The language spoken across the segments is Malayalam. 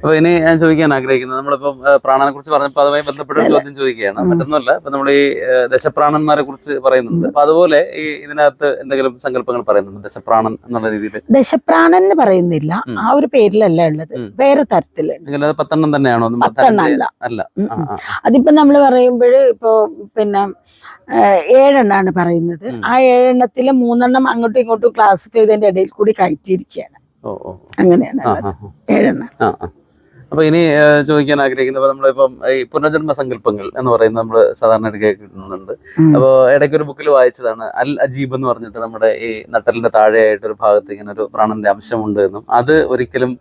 അപ്പൊ ഇനി ഞാൻ ചോദിക്കാൻ ആഗ്രഹിക്കുന്നത് നമ്മളിപ്പം പ്രാണനെ കുറിച്ച് പറഞ്ഞപ്പോൾ അതുമായി ബന്ധപ്പെട്ട ഒരു ചോദ്യം ചോദിക്കുകയാണ്. മറ്റൊന്നുമല്ല ഇപ്പൊ നമ്മൾ ഈ ദശപ്രാണന്മാരെ കുറിച്ച് പറയുന്നുണ്ട്. അപ്പൊ അതുപോലെ ഈ ഇതിനകത്ത് എന്തെങ്കിലും സങ്കല്പങ്ങൾ പറയുന്നുണ്ട്? ദശപ്രാണൻ എന്നുള്ള രീതിയിൽ? ദശപ്രാണൻ എന്ന് പറയുന്നില്ല. ആ ഒരു പേരിലല്ല ഉള്ളത്. വേറെ തരത്തിലുണ്ട്. പത്തെണ്ണം തന്നെയാണോ? അല്ല. അതിപ്പോ നമ്മൾ പറയുമ്പോൾ ഇപ്പോ പിന്നെ ഏഴെണ്ണാണ് പറയുന്നത്. ആ ഏഴെണ്ണത്തിൽ മൂന്നെണ്ണം അങ്ങോട്ടും ഇങ്ങോട്ടും ക്ലാസ് ചെയ്തതിന്റെ ഇടയിൽ കൂടി കയറ്റിയിരിക്കുകയാണ്. അങ്ങനെയാണ് ഏഴെണ്ണം. അപ്പൊ ഇനി ചോദിക്കാൻ ആഗ്രഹിക്കുന്നത് നമ്മളിപ്പം ഈ പുനർജന്മ സങ്കല്പങ്ങൾ എന്ന് പറയുന്നത് നമ്മൾ സാധാരണ കേൾക്കുന്നുണ്ട് അപ്പൊ അപ്പോൾ ഇടയ്ക്ക് ഒരു ബുക്കിൽ വായിച്ചതാണ് അൽ അജീബ് എന്ന് പറഞ്ഞിട്ട് നമ്മുടെ ഈ നട്ടലിന്റെ താഴെയായിട്ട് ഒരു ഭാഗത്ത് ഇങ്ങനെ ഒരു പ്രാണന്റെ അംശമുണ്ട് എന്നും. അത് ഒരിക്കലും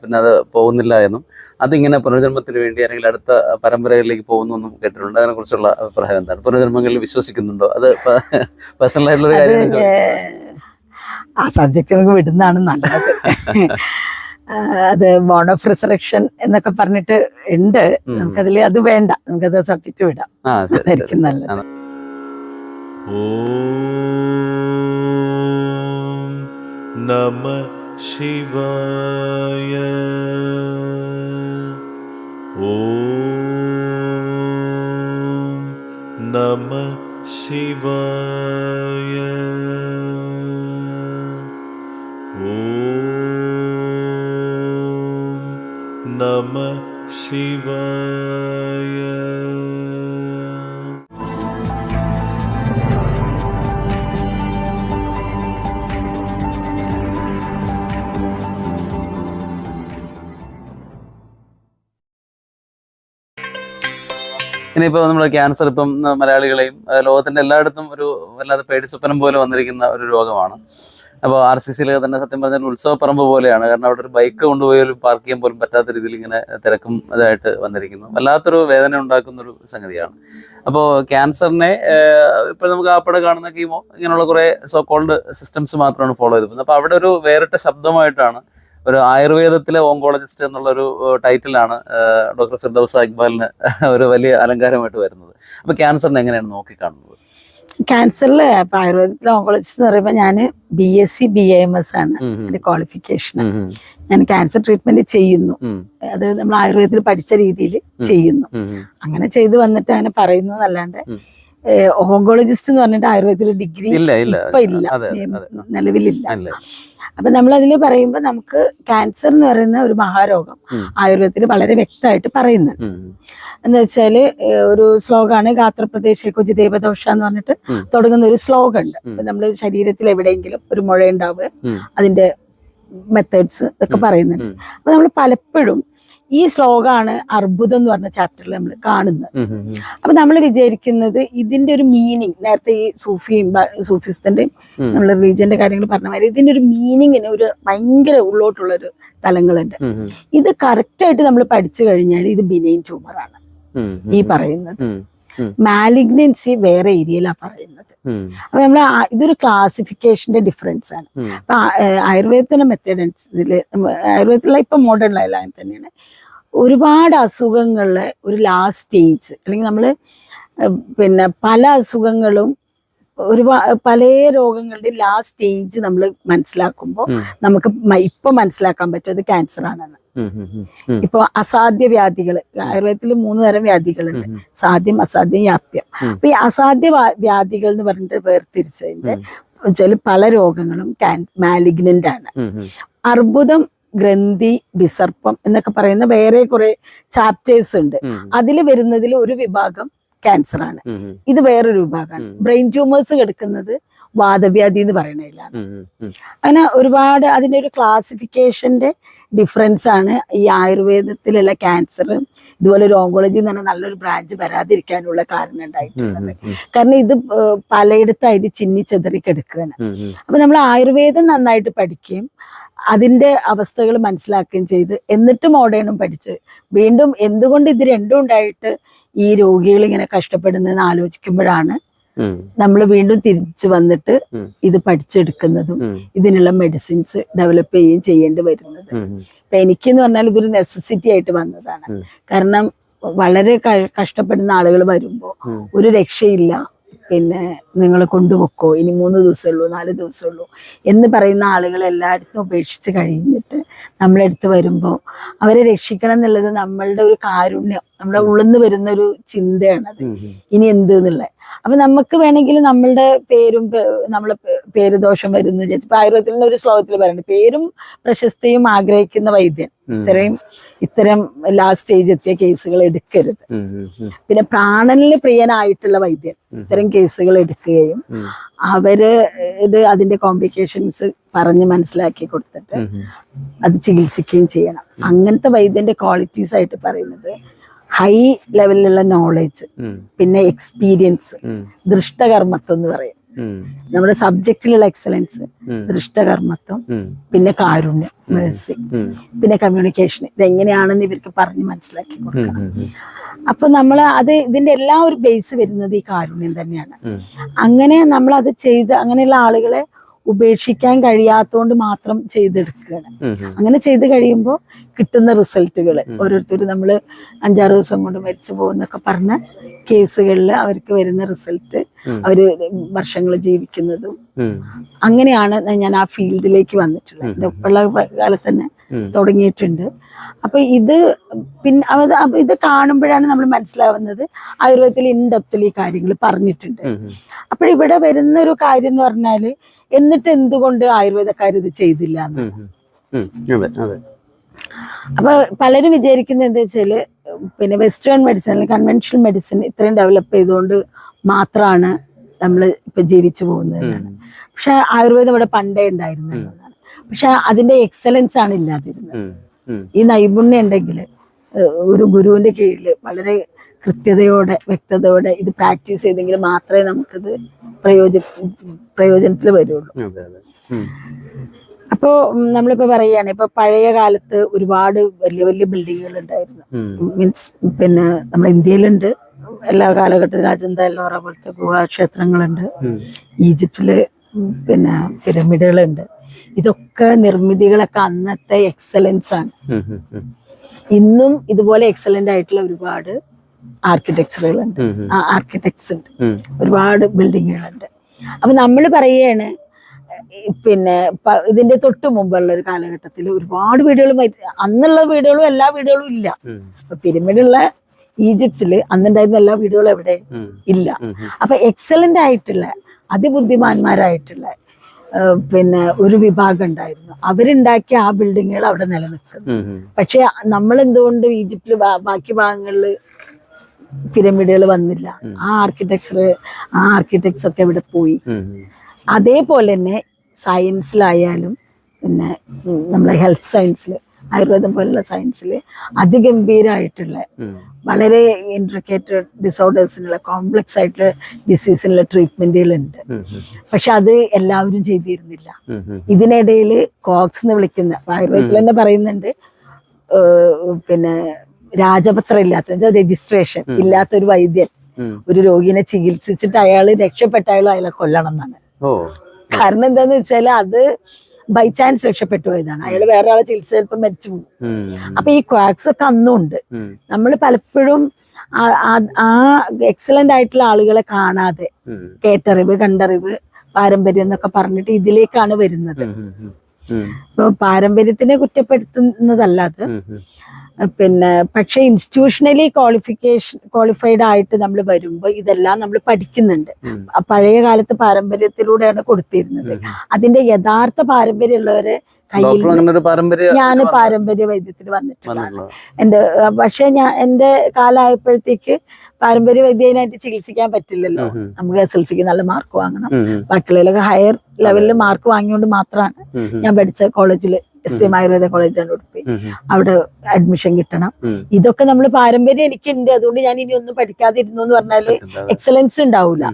പിന്നെ അത് പോകുന്നില്ല എന്നും. അതിങ്ങനെ പുനർജന്മത്തിന് വേണ്ടി അല്ലെങ്കിൽ അടുത്ത പരമ്പരകളിലേക്ക് പോകുന്നു എന്നും കേട്ടിട്ടുണ്ട്. അതിനെ കുറിച്ചുള്ള അഭിപ്രായം എന്താണ്? പുനർജന്മങ്ങളിൽ വിശ്വസിക്കുന്നുണ്ടോ? അത് പേഴ്സണലായിട്ടുള്ള കാര്യം ആ സബ്ജക്റ്റ് നമുക്ക് വിടുന്നതാണ് നല്ലത്. അത് ബോൺ ഓഫ് റിസറക്ഷൻ എന്നൊക്കെ പറഞ്ഞിട്ട് ഉണ്ട്. നമുക്കതിൽ അത് വേണ്ട. നമുക്കത് സബ്ജക്റ്റ് വിടാം. അതായിരിക്കും നല്ലത്. ആ. ॐ നമ ശിവ ഇനിയിപ്പോൾ നമ്മൾ ക്യാൻസർ ഇപ്പം മലയാളികളെയും ലോകത്തിന്റെ എല്ലായിടത്തും ഒരു വല്ലാതെ പേടി സ്വപ്നം പോലെ വന്നിരിക്കുന്ന ഒരു രോഗമാണ്. അപ്പോൾ ആർ സി സിയിലെ തന്നെ സത്യം പറഞ്ഞാൽ ഉത്സവപ്പറമ്പ് പോലെയാണ്. കാരണം അവിടെ ഒരു ബൈക്ക് കൊണ്ടുപോയാലും പാർക്ക് ചെയ്യാൻ പോലും പറ്റാത്ത രീതിയിൽ ഇങ്ങനെ തിരക്കും ഇതായിട്ട് വന്നിരിക്കുന്നു. വല്ലാത്തൊരു വേദന ഉണ്ടാക്കുന്ന ഒരു സംഗതിയാണ് അപ്പോൾ ക്യാൻസറിനെ ഇപ്പോൾ നമുക്ക് ആപ്പടെ കാണുന്ന കീമോ ഇങ്ങനെയുള്ള കുറേ സോ കോൾഡ് സിസ്റ്റംസ് മാത്രമാണ് ഫോളോ ചെയ്തിരുന്നത് അപ്പോൾ അവിടെ ഒരു വേറിട്ട ശബ്ദമായിട്ടാണ് ഒരു ആയുർവേദത്തിലെ ഓങ്കോളജിസ്റ്റ് എന്നുള്ള ഒരു ടൈറ്റിലാണ് ഡോക്ടർ ഫിർദൌസ ഇക്ബാലിന് ഒരു വലിയ അലങ്കാരമായിട്ട് വരുന്നത്. അപ്പോൾ ക്യാൻസറിനെ എങ്ങനെയാണ് നോക്കിക്കാണുന്നത്? ക്യാൻസറിൽ ഇപ്പൊ ആയുർവേദത്തിലെ ഓങ്കോളജിസ്റ്റ് എന്ന് പറയുമ്പോൾ ഞാൻ B S C B M S ആണ്. എന്റെ. എന്റെ ക്വാളിഫിക്കേഷൻ ഞാൻ ക്യാൻസർ ട്രീറ്റ്മെന്റ് ചെയ്യുന്നു. അത് നമ്മൾ ആയുർവേദത്തിൽ പഠിച്ച രീതിയിൽ ചെയ്യുന്നു. അങ്ങനെ ചെയ്തു വന്നിട്ട് അങ്ങനെ പറയുന്നു എന്നല്ലാണ്ട്. ഓങ്കോളജിസ്റ്റ് എന്ന് പറഞ്ഞിട്ട് ആയുർവേദത്തിൽ ഡിഗ്രി ഇപ്പൊ ഇല്ല. നിലവിലില്ല. അപ്പൊ നമ്മൾ അതിൽ പറയുമ്പോൾ നമുക്ക് ക്യാൻസർ എന്ന് പറയുന്ന ഒരു മഹാരോഗം ആയുർവേദത്തിൽ വളരെ വ്യക്തമായിട്ട് പറയുന്നുണ്ട്. എന്ന് വെച്ചാൽ ഏഹ്, ഒരു ശ്ലോകമാണ് ഗാത്രപ്രദേശ കൊജി ദേവദോഷ എന്ന് പറഞ്ഞിട്ട് തുടങ്ങുന്ന ഒരു ശ്ലോകം ഉണ്ട് ശരീരത്തിൽ എവിടെയെങ്കിലും ഒരു മുഴ ഉണ്ടാവുക അതിന്റെ മെത്തേഡ്സ് ഇതൊക്കെ പറയുന്നുണ്ട്. അപ്പൊ നമ്മൾ പലപ്പോഴും ഈ ശ്ലോകമാണ് അർബുദം എന്ന് പറഞ്ഞ ചാപ്റ്ററിൽ നമ്മൾ കാണുന്നത്. അപ്പൊ നമ്മൾ വിചാരിക്കുന്നത് ഇതിന്റെ ഒരു മീനിങ് നേരത്തെ ഈ സൂഫിയും സൂഫിസ്തന്റെയും. നമ്മൾ റിലീജിയന്റെ കാര്യങ്ങൾ പറഞ്ഞ മാതിരി ഇതിന്റെ ഒരു മീനിങ്ങിന് ഒരു ഭയങ്കര ഉള്ളോട്ടുള്ള ഒരു തലങ്ങളുണ്ട് ഇത് കറക്റ്റ് ആയിട്ട് നമ്മൾ പഠിച്ചു കഴിഞ്ഞാൽ ഇത് ബിനൈൻ ട്യൂമറാണ് ഈ പറയുന്നത്. മാലിഗ്നൻസി വേറെ ഏരിയയിലാണ് പറയുന്നത്. അപ്പൊ നമ്മൾ ഇതൊരു ക്ലാസിഫിക്കേഷന്റെ ഡിഫറൻസ് ആണ്. അപ്പൊ ആയുർവേദത്തിന്റെ മെത്തേഡ് അനുസരിച്ച് ആയുർവേദത്തിലെ ഇപ്പൊ മോഡേൺ ലൈലായം തന്നെയാണ്. ഒരുപാട് അസുഖങ്ങളിലെ ഒരു ലാസ്റ്റ് സ്റ്റേജ് അല്ലെങ്കിൽ നമ്മൾ പിന്നെ പല അസുഖങ്ങളും ഒരുപാട് പല രോഗങ്ങളുടെ ലാസ്റ്റ് സ്റ്റേജ് നമ്മൾ മനസ്സിലാക്കുമ്പോൾ നമുക്ക് ഇപ്പൊ മനസ്സിലാക്കാൻ പറ്റും അത് ക്യാൻസർ ആണെന്ന്. ഇപ്പൊ അസാധ്യ വ്യാധികൾ ആയുർവേദത്തിൽ മൂന്ന് തരം വ്യാധികളുണ്ട്. സാധ്യം അസാധ്യം യാപ്യം. അപ്പൊ ഈ അസാധ്യ വ്യാധികൾ എന്ന് പറഞ്ഞിട്ട് വേർതിരിച്ചതിന്റെ ചില പല രോഗങ്ങളും മാലിഗ്നന്റ് ആണ്. അർബുദം ഗ്രന്ഥി വിസർപ്പം എന്നൊക്കെ പറയുന്ന വേറെ കുറെ ചാപ്റ്റേഴ്സ് ഉണ്ട്. അതിൽ വരുന്നതിൽ ഒരു വിഭാഗം ക്യാൻസർ ആണ്. ഇത് വേറൊരു വിഭാഗമാണ്. ബ്രെയിൻ ട്യൂമേഴ്സ് കിടക്കുന്നത് വാദവ്യാധി എന്ന് പറയണില്ല. അങ്ങനെ ഒരുപാട് അതിന്റെ ഒരു ക്ലാസിഫിക്കേഷന്റെ ഡിഫറൻസ് ആണ് ഈ ആയുർവേദത്തിലുള്ള ക്യാൻസർ ഇതുപോലെ ഓങ്കോളജി എന്ന് പറഞ്ഞാൽ നല്ലൊരു ബ്രാഞ്ച് വരാതിരിക്കാനുള്ള കാരണം ഉണ്ടായിട്ടുള്ളത്. കാരണം ഇത് പലയിടത്തായിട്ട് ചിന്നി ചെതറി കിടക്കുകയാണ്. അപ്പൊ നമ്മൾ ആയുർവേദം നന്നായിട്ട് പഠിക്കുകയും അതിന്റെ അവസ്ഥകൾ മനസ്സിലാക്കുകയും ചെയ്ത് എന്നിട്ട് മോഡേണും പഠിച്ച് വീണ്ടും എന്തുകൊണ്ട് ഇത് രണ്ടും ഉണ്ടായിട്ട് ഈ രോഗികൾ ഇങ്ങനെ കഷ്ടപ്പെടുന്നതെന്ന് ആലോചിക്കുമ്പോഴാണ് നമ്മൾ വീണ്ടും തിരിച്ചു വന്നിട്ട് ഇത് പഠിച്ചെടുക്കുന്നതും ഇതിനുള്ള മെഡിസിൻസ് ഡെവലപ്പ് ചെയ്യുകയും ചെയ്യേണ്ടി വരുന്നത്. അപ്പൊ എനിക്കെന്ന് പറഞ്ഞാൽ ഇതൊരു നെസസിറ്റി ആയിട്ട് വന്നതാണ്. കാരണം വളരെ കഷ്ടപ്പെടുന്ന ആളുകൾ വരുമ്പോൾ ഒരു രക്ഷയില്ല. പിന്നെ നിങ്ങൾ കൊണ്ടുപോക്കോ ഇനി മൂന്ന് ദിവസമുള്ളൂ നാല് ദിവസമുള്ളൂ എന്ന് പറയുന്ന ആളുകൾ എല്ലായിടത്തും ഉപേക്ഷിച്ച് കഴിഞ്ഞിട്ട് നമ്മളെടുത്ത് വരുമ്പോൾ അവരെ രക്ഷിക്കണം എന്നുള്ളത് നമ്മളുടെ ഒരു കാരുണ്യം നമ്മുടെ ഉള്ളിൽ നിന്ന് വരുന്ന ഒരു ചിന്തയാണത് ഇനി എന്ത് എന്നുള്ളത് അപ്പൊ നമുക്ക് വേണമെങ്കിൽ നമ്മളുടെ പേരും നമ്മളെ പേര് ദോഷം വരുന്നു വിചാരിച്ചു. ഇപ്പൊ ആയുർവേദത്തിൽ ഒരു ശ്ലോകത്തിൽ പറയുന്നുണ്ട് പേരും പ്രശസ്തിയും ആഗ്രഹിക്കുന്ന വൈദ്യൻ. ഇത്രയും ഇത്തരം ലാസ്റ്റ് സ്റ്റേജ് എത്തിയ കേസുകൾ എടുക്കരുത്. പിന്നെ പ്രാണനിൽ പ്രിയനായിട്ടുള്ള വൈദ്യൻ ഇത്തരം കേസുകൾ എടുക്കുകയും അവർ ഇത് അതിന്റെ കോംപ്ലിക്കേഷൻസ് പറഞ്ഞ് മനസ്സിലാക്കി കൊടുത്തിട്ട് അത് ചികിത്സിക്കുകയും ചെയ്യണം. അങ്ങനത്തെ വൈദ്യന്റെ ക്വാളിറ്റീസ് ആയിട്ട് പറയുന്നത് ഹൈ ലെവലിലുള്ള നോളേജ് പിന്നെ എക്സ്പീരിയൻസ് ദൃഷ്ടകർമ്മത്വം എന്ന് പറയും. നമ്മുടെ സബ്ജക്റ്റിലുള്ള എക്സലൻസ് ദൃഷ്ടകർമ്മത്വം പിന്നെ കാരുണ്യം മേഴ്സി പിന്നെ കമ്മ്യൂണിക്കേഷൻ ഇതെങ്ങനെയാണെന്ന് ഇവർക്ക് പറഞ്ഞ് മനസ്സിലാക്കി കൊടുക്കണം. അപ്പൊ നമ്മൾ അത് ഇതിന്റെ എല്ലാ ഒരു ബേസ് വരുന്നത് ഈ കാരുണ്യം തന്നെയാണ്. അങ്ങനെ നമ്മൾ അത് ചെയ്ത് അങ്ങനെയുള്ള ആളുകളെ ഉപേക്ഷിക്കാൻ കഴിയാത്തതുകൊണ്ട് മാത്രം ചെയ്തെടുക്കുകയാണ്. അങ്ങനെ ചെയ്ത് കഴിയുമ്പോൾ കിട്ടുന്ന റിസൾട്ടുകൾ ഓരോരുത്തർ നമ്മൾ അഞ്ചാറ് ദിവസം കൊണ്ട് മരിച്ചു പോകുന്നൊക്കെ പറഞ്ഞ കേസുകളിൽ അവർക്ക് വരുന്ന റിസൾട്ട് അവർ വർഷങ്ങൾ ജീവിക്കുന്നതും. അങ്ങനെയാണ് ഞാൻ ആ ഫീൽഡിലേക്ക് വന്നിട്ടുള്ളത്. എന്റെ ഒപ്പമുള്ള കാലത്ത് തന്നെ തുടങ്ങിയിട്ടുണ്ട്. അപ്പൊ ഇത് പിന്നെ ഇത് കാണുമ്പോഴാണ് നമ്മൾ മനസ്സിലാവുന്നത് ആയുർവേദത്തിൽ ഇൻഡെപ്തിൽ ഈ കാര്യങ്ങൾ പറഞ്ഞിട്ടുണ്ട്. അപ്പോഴിവിടെ വരുന്ന ഒരു കാര്യം എന്ന് പറഞ്ഞാൽ എന്നിട്ട് എന്തുകൊണ്ട് ആയുർവേദക്കാർ ഇത് ചെയ്തില്ല അപ്പൊ പലരും വിചാരിക്കുന്ന എന്താ വെച്ചാൽ പിന്നെ വെസ്റ്റേൺ മെഡിസിൻ അല്ലെങ്കിൽ കൺവെൻഷണൽ മെഡിസിൻ ഇത്രയും ഡെവലപ്പ് ചെയ്തുകൊണ്ട് മാത്രമാണ് നമ്മൾ ഇപ്പൊ ജീവിച്ചു പോകുന്നത്. പക്ഷെ ആയുർവേദം ഇവിടെ പണ്ടേ ഉണ്ടായിരുന്നു പക്ഷെ അതിന്റെ എക്സലൻസ് ആണ് ഇല്ലാതിരുന്നത്. ഈ നൈപുണ്യം ഉണ്ടെങ്കിൽ ഒരു ഗുരുവിന്റെ കീഴിൽ വളരെ കൃത്യതയോടെ വ്യക്തതയോടെ ഇത് പ്രാക്ടീസ് ചെയ്തെങ്കിൽ മാത്രമേ നമുക്കിത് പ്രയോജന പ്രയോജനത്തിൽ വരുള്ളൂ. അപ്പോ നമ്മളിപ്പോ പറയുകയാണ് ഇപ്പൊ പഴയ കാലത്ത് ഒരുപാട് വലിയ വലിയ ബിൽഡിങ്ങുകൾ ഉണ്ടായിരുന്നു. മീൻസ് പിന്നെ നമ്മുടെ ഇന്ത്യയിലുണ്ട്. എല്ലാ കാലഘട്ടത്തിലും അജന്ത എല്ലോറ പോലത്തെ ഗുഹാക്ഷേത്രങ്ങളുണ്ട്. ഈജിപ്തിൽ പിന്നെ പിരമിഡുകളുണ്ട്. ഇതൊക്കെ നിർമ്മിതികളൊക്കെ അന്നത്തെ എക്സലൻസ് ആണ്. ഇന്നും ഇതുപോലെ എക്സലന്റ് ആയിട്ടുള്ള ഒരുപാട് ആർക്കിടെക്ചറുകളുണ്ട്. ആർക്കിടെക്ട്സ് ഉണ്ട്. ഒരുപാട് ബിൽഡിങ്ങുകളുണ്ട് അപ്പൊ നമ്മൾ പറയുകയാണ് പിന്നെ ഇതിന്റെ തൊട്ട് മുമ്പുള്ള ഒരു കാലഘട്ടത്തിൽ ഒരുപാട് വീടുകൾ അന്നുള്ള വീടുകളും എല്ലാ വീടുകളും ഇല്ല. പിരമിഡുള്ള ഈജിപ്തിൽ അന്നുണ്ടായിരുന്ന എല്ലാ വീടുകളും എവിടെ ഇല്ല. അപ്പൊ എക്സലന്റ് ആയിട്ടുള്ള അതിബുദ്ധിമാന്മാരായിട്ടുള്ള പിന്നെ ഒരു വിഭാഗം ഉണ്ടായിരുന്നു. അവരുണ്ടാക്കിയ ആ ബിൽഡിങ്ങുകൾ അവിടെ നിലനിൽക്കുന്നു. പക്ഷെ നമ്മൾ എന്തുകൊണ്ട് ഈജിപ്തിൽ ബാക്കി ഭാഗങ്ങളിൽ പിരമിഡുകൾ വന്നില്ല ആ ആർക്കിടെക്ചർ ആ ആർക്കിടെക്ട്സ് ഒക്കെ ഇവിടെ പോയി. അതേപോലെ തന്നെ സയൻസിലായാലും പിന്നെ നമ്മളെ ഹെൽത്ത് സയൻസിൽ ആയുർവേദം പോലുള്ള സയൻസിൽ അതിഗംഭീരമായിട്ടുള്ള. വളരെ ഇൻട്രിക്കേറ്റഡ് ഡിസോർഡേഴ്സിനുള്ള കോംപ്ലക്സ് ആയിട്ടുള്ള ഡിസീസിനുള്ള ട്രീറ്റ്മെന്റുകളുണ്ട്. പക്ഷെ അത് എല്ലാവരും ചെയ്തിരുന്നില്ല. ഇതിനിടയിൽ കോക്സ് എന്ന് വിളിക്കുന്ന ആയുർവേദത്തിൽ തന്നെ പറയുന്നുണ്ട് പിന്നെ രാജപത്രം ഇല്ലാത്ത രജിസ്ട്രേഷൻ ഇല്ലാത്ത ഒരു വൈദ്യൻ ഒരു രോഗിനെ ചികിത്സിച്ചിട്ട് അയാൾ രക്ഷപ്പെട്ട അയാൾ അയാളെ കൊല്ലണം എന്നാണ്. കാരണം എന്താന്ന് വെച്ചാൽ അത് ബൈ ചാൻസ് രക്ഷപ്പെട്ടു പോയതാണ്. അയാൾ വേറെ ആളെ ചികിത്സ ചിലപ്പോൾ മരിച്ചു പോകും. അപ്പൊ ഈ ക്വാക്സ് ഒക്കെ അന്നുണ്ട്. നമ്മൾ പലപ്പോഴും ആ- എക്സലന്റ് ആയിട്ടുള്ള ആളുകളെ കാണാതെ കേട്ടറിവ് കണ്ടറിവ് പാരമ്പര്യം എന്നൊക്കെ പറഞ്ഞിട്ട് ഇതിലേക്കാണ് വരുന്നത്. ഇപ്പൊ പാരമ്പര്യത്തിനെ കുറ്റപ്പെടുത്തുന്നതല്ലാതെ. പിന്നെ പക്ഷെ ഇൻസ്റ്റിറ്റ്യൂഷണലി ക്വാളിഫിക്കേഷൻ ക്വാളിഫൈഡ് ആയിട്ട് നമ്മൾ വരുമ്പോൾ ഇതെല്ലാം നമ്മൾ പഠിക്കുന്നുണ്ട്. പഴയ കാലത്ത് പാരമ്പര്യത്തിലൂടെയാണ് കൊടുത്തിരുന്നത്. അതിന്റെ യഥാർത്ഥ പാരമ്പര്യമുള്ളവരെ കയ്യിൽ ഡോക്ടർ അങ്ങനെ ഞാൻ പാരമ്പര്യ വൈദ്യത്തിൽ വന്നിട്ടുള്ളതാണ്. എന്റെ പക്ഷെ ഞാൻ എന്റെ കാലമായപ്പോഴത്തേക്ക് പാരമ്പര്യ വൈദ്യനായിട്ട് ചികിത്സിക്കാൻ പറ്റില്ലല്ലോ. നമുക്ക് എസ് എൽ സിക്ക് നല്ല മാർക്ക് വാങ്ങണം. ബാക്കിയുള്ളതിലൊക്കെ ഹയർ ലെവലിൽ മാർക്ക് വാങ്ങിയോണ്ട് മാത്രമാണ്. ഞാൻ പഠിച്ച കോളേജിൽ എസ് ടി ആയുർവേദ കോളേജാണ് ഉടുപ്പി. അവിടെ അഡ്മിഷൻ കിട്ടണം. ഇതൊക്കെ നമ്മൾ പാരമ്പര്യം എനിക്കുണ്ട്. അതുകൊണ്ട് ഞാൻ ഇനി ഒന്നും പഠിക്കാതിരുന്നു എന്ന് പറഞ്ഞാൽ എക്സലൻസ് ഉണ്ടാവൂല.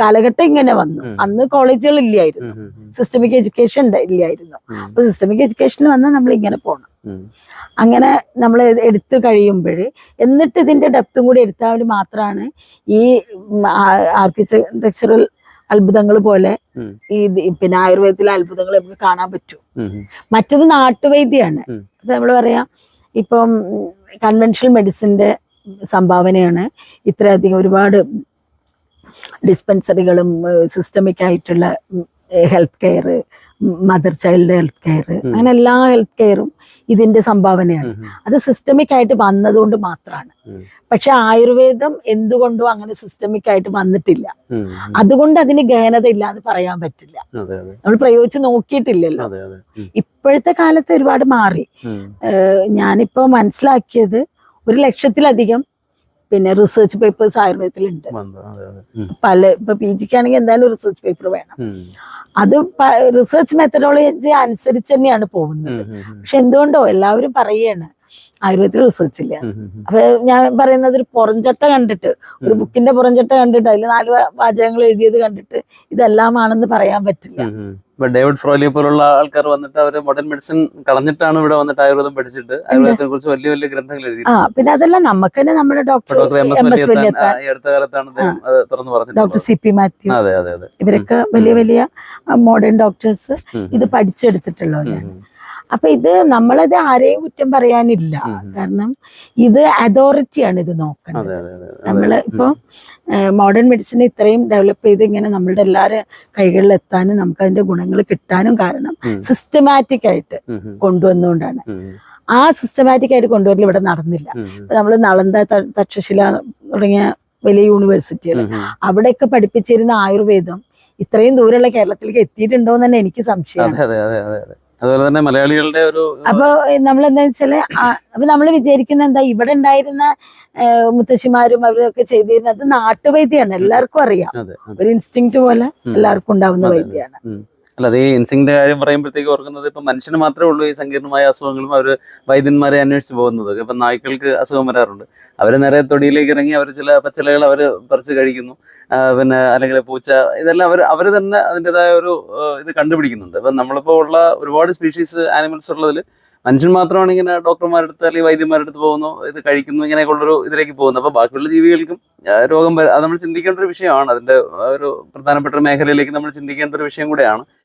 കാലഘട്ടം ഇങ്ങനെ വന്നു. അന്ന് കോളേജുകൾ ഇല്ലായിരുന്നു. സിസ്റ്റമിക് എഡ്യൂക്കേഷൻ ഇല്ലായിരുന്നു. അപ്പൊ സിസ്റ്റമിക് എഡ്യൂക്കേഷനിൽ വന്നാൽ നമ്മൾ ഇങ്ങനെ പോകണം അങ്ങനെ നമ്മൾ എടുത്തു കഴിയുമ്പോൾ എന്നിട്ട് ഇതിന്റെ ഡെപ്തും കൂടി എടുത്താൽ മാത്രമാണ് ഈ ആർക്കിടെക്ചറൽ അത്ഭുതങ്ങൾ പോലെ ഈ പിന്നെ ആയുർവേദത്തിലെ അത്ഭുതങ്ങൾ നമുക്ക് കാണാൻ പറ്റും. മറ്റത് നാട്ടുവൈദ്യമാണ് അത് നമ്മൾ പറയാം ഇപ്പം കൺവെൻഷണൽ മെഡിസിന്റെ സംഭാവനയാണ് ഇത്രയധികം ഒരുപാട് ഡിസ്പെൻസറികളും സിസ്റ്റമിക് ആയിട്ടുള്ള health care mother child health care അങ്ങനെ എല്ലാ ഹെൽത്ത് കെയറും ഇതിന്റെ സംഭാവനയാണ്. അത് സിസ്റ്റമിക് ആയിട്ട് വന്നതുകൊണ്ട് മാത്രമാണ് പക്ഷെ ആയുർവേദം എന്തുകൊണ്ടോ അങ്ങനെ സിസ്റ്റമിക് ആയിട്ട് വന്നിട്ടില്ല. അതുകൊണ്ട് അതിന് ഗഹനത ഇല്ലാന്ന് പറയാൻ പറ്റില്ല. നമ്മൾ പ്രയോഗിച്ച് നോക്കിയിട്ടില്ലല്ലോ. ഇപ്പോഴത്തെ കാലത്ത് ഒരുപാട് മാറി. ഞാനിപ്പോ മനസ്സിലാക്കിയത് ഒരു ലക്ഷത്തിലധികം പിന്നെ റിസർച്ച് പേപ്പേഴ്സ് ആയുർവേദത്തിലുണ്ട്. പല ഇപ്പൊ പി ജിക്ക് ആണെങ്കിൽ എന്തായാലും റിസർച്ച് പേപ്പർ വേണം. അത് റിസർച്ച് മെത്തഡോളജി അനുസരിച്ച് തന്നെയാണ് പോകുന്നത്. പക്ഷെ എന്തുകൊണ്ടോ എല്ലാവരും പറയാണ് ആയുർവേദത്തിൽ റിസർച്ച് ഇല്ല. അപ്പൊ ഞാൻ പറയുന്നത് ഒരു പുറംചട്ട കണ്ടിട്ട് ഒരു ബുക്കിന്റെ പുറംചട്ട കണ്ടിട്ട് അതിൽ നാല് വാചകങ്ങൾ എഴുതിയത് കണ്ടിട്ട് ഇതെല്ലാമാണെന്ന് പറയാൻ പറ്റില്ല. ഇപ്പൊ ഡേവിഡ് ഫ്രോലി പോലുള്ള ആൾക്കാർ വന്നിട്ട് അവർ മോഡേൺ മെഡിസിൻ കളഞ്ഞിട്ടാണ് ഇവിടെ വന്നിട്ട് ആയുർവേദം പഠിച്ചിട്ട്. ആയുർവേദത്തെ കുറിച്ച് വലിയ വലിയ ഗ്രന്ഥങ്ങൾ എഴുതി പിന്നെ അതെല്ലാം നമുക്ക് തന്നെ നമ്മുടെ ഡോക്ടർ ഡോക്ടർ ഈ അടുത്ത കാലത്താണ് തുറന്നു ഡോക്ടർ പറഞ്ഞിട്ടുള്ളത് സി പി മാത്യു അതെ അതെ അതെ. ഇവരൊക്കെ വലിയ വലിയ മോഡേൺ ഡോക്ടേഴ്സ് ഇത് പഠിച്ചെടുത്തിട്ടുള്ളവരാണ്. അപ്പൊ ഇത് നമ്മളത് ആരെയും കുറ്റം പറയാനില്ല. കാരണം ഇത് അതോറിറ്റിയാണ് ഇത് നോക്കേണ്ടത്. അതെ നമ്മൾ ഇപ്പോൾ മോഡേൺ മെഡിസിൻ ഇത്രയും ഡെവലപ്പ് ചെയ്ത് ഇങ്ങനെ നമ്മളുടെ എല്ലാവരും കൈകളിൽ എത്താനും നമുക്ക് അതിന്റെ ഗുണങ്ങൾ കിട്ടാനും കാരണം സിസ്റ്റമാറ്റിക് ആയിട്ട്. കൊണ്ടുവന്നുകൊണ്ടാണ്. ആ സിസ്റ്റമാറ്റിക് ആയിട്ട് കൊണ്ടുവരൽ ഇവിടെ നടന്നില്ല. നമ്മൾ നളന്ത തക്ഷശില തുടങ്ങിയ വലിയ യൂണിവേഴ്സിറ്റികൾ. അവിടെയൊക്കെ പഠിപ്പിച്ചിരുന്ന ആയുർവേദം ഇത്രയും ദൂരെയുള്ള കേരളത്തിലേക്ക് എത്തിയിട്ടുണ്ടോ എന്ന് തന്നെ എനിക്ക് സംശയമാണ്. അതെ അതെ അതെ അതെ അതെ അതുപോലെ തന്നെ മലയാളികളുടെ ഒരു അപ്പൊ നമ്മൾ എന്താ വെച്ചാൽ അപ്പൊ നമ്മൾ വിചാരിക്കുന്ന എന്താ ഇവിടെ ഉണ്ടായിരുന്ന മുത്തശ്ശിമാരും അവരൊക്കെ ചെയ്തിരുന്നത് നാട്ടുവൈദ്യാണ് എല്ലാവർക്കും അറിയാം. ഒരു ഇൻസ്റ്റിങ് പോലെ എല്ലാവർക്കും ഉണ്ടാവുന്ന വൈദ്യമാണ് ഉം. അല്ല അത് ഈ ഇൻസിങ്ങിന്റെ കാര്യം പറയുമ്പോഴത്തേക്ക് ഓർക്കുന്നത് ഇപ്പൊ മനുഷ്യന് മാത്രമേ ഉള്ളൂ ഈ സങ്കീർണമായ അസുഖങ്ങളും അവർ വൈദ്യന്മാരെ അന്വേഷിച്ച് പോകുന്നത്. ഇപ്പൊ നായ്ക്കൾക്ക് അസുഖം വരാറുണ്ട്. അവർ നേരെ തൊടിയിലേക്ക് ഇറങ്ങി അവർ ചില പച്ചിലകൾ അവർ പറിച്ച് കഴിക്കുന്നു. പിന്നെ അല്ലെങ്കിൽ പൂച്ച ഇതെല്ലാം അവർ അവർ തന്നെ അതിന്റെതായ ഒരു ഇത് കണ്ടുപിടിക്കുന്നുണ്ട്. ഇപ്പൊ നമ്മളിപ്പോ ഉള്ള ഒരുപാട് സ്പീഷീസ് ആനിമൽസ് ഉള്ളതിൽ മനുഷ്യൻ മാത്രമാണ് ഇങ്ങനെ ഡോക്ടർമാരുടെ അടുത്ത് അല്ലെങ്കിൽ വൈദ്യന്മാരുടെ അടുത്ത് പോകുന്നു ഇത് കഴിക്കുന്നു ഇങ്ങനെയൊക്കെ ഉള്ളൊരു ഇതിലേക്ക് പോകുന്നു അപ്പൊ ബാക്കിയുള്ള ജീവികൾക്കും രോഗം അത് നമ്മൾ ചിന്തിക്കേണ്ട ഒരു വിഷയമാണ്. അതിന്റെ ഒരു പ്രധാനപ്പെട്ട ഒരു മേഖലയിലേക്ക് നമ്മൾ ചിന്തിക്കേണ്ട ഒരു വിഷയം കൂടെയാണ്.